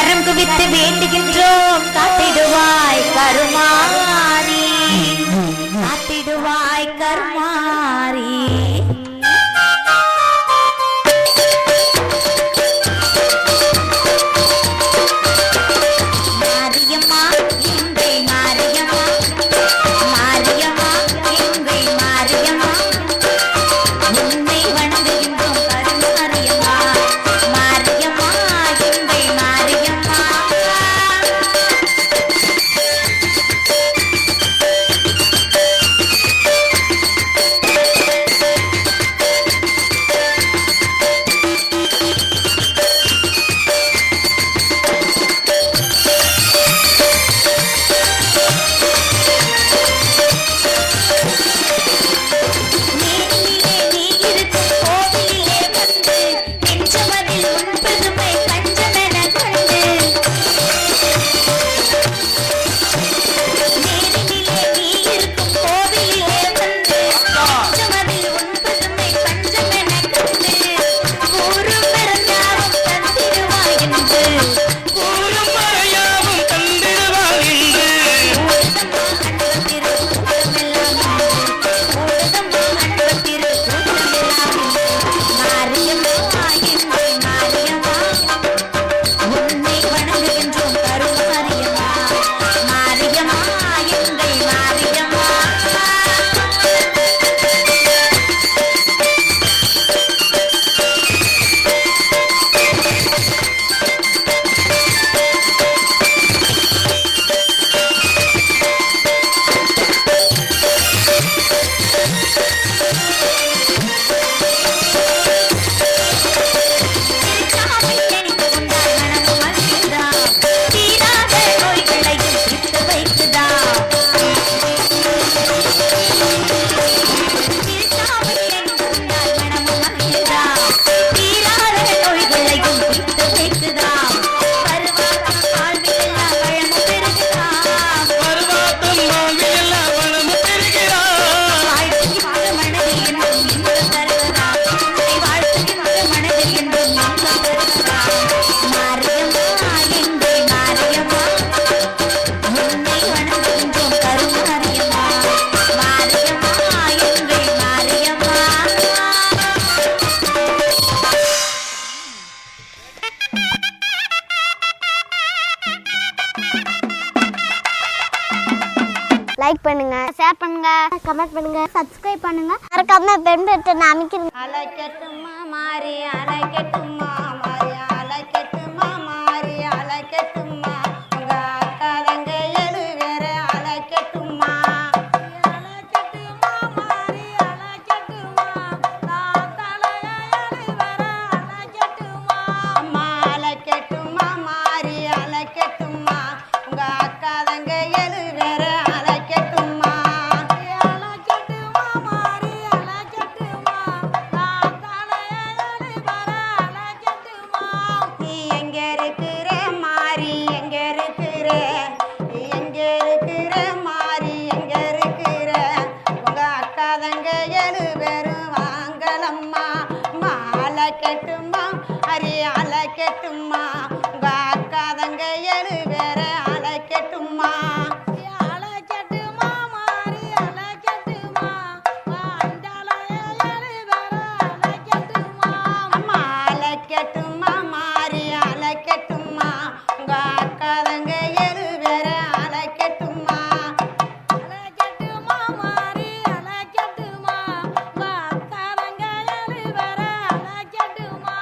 கரம் குவித்து வேண்டுகின்றோம். காத்திடுவாய் கருமாரி. காத்திடுவாய் கருமா லைக் பண்ணுங்க ஷேர் பண்ணுங்க கமெண்ட் பண்ணுங்க சப்ஸ்கிரைப் பண்ணுங்க. மறக்காம பெண் பெற்று அமைக்கிறேன் அலைக்கட்டுமா மாறி அலைக்கட்டுமா பார்க்காதங்க எரு வேற அலைக்கட்டுமா அலைக்கட்டுமா மாறி அலைக்கட்டுமா பார்க்காதங்க எரு வேற அலைக்கட்டுமா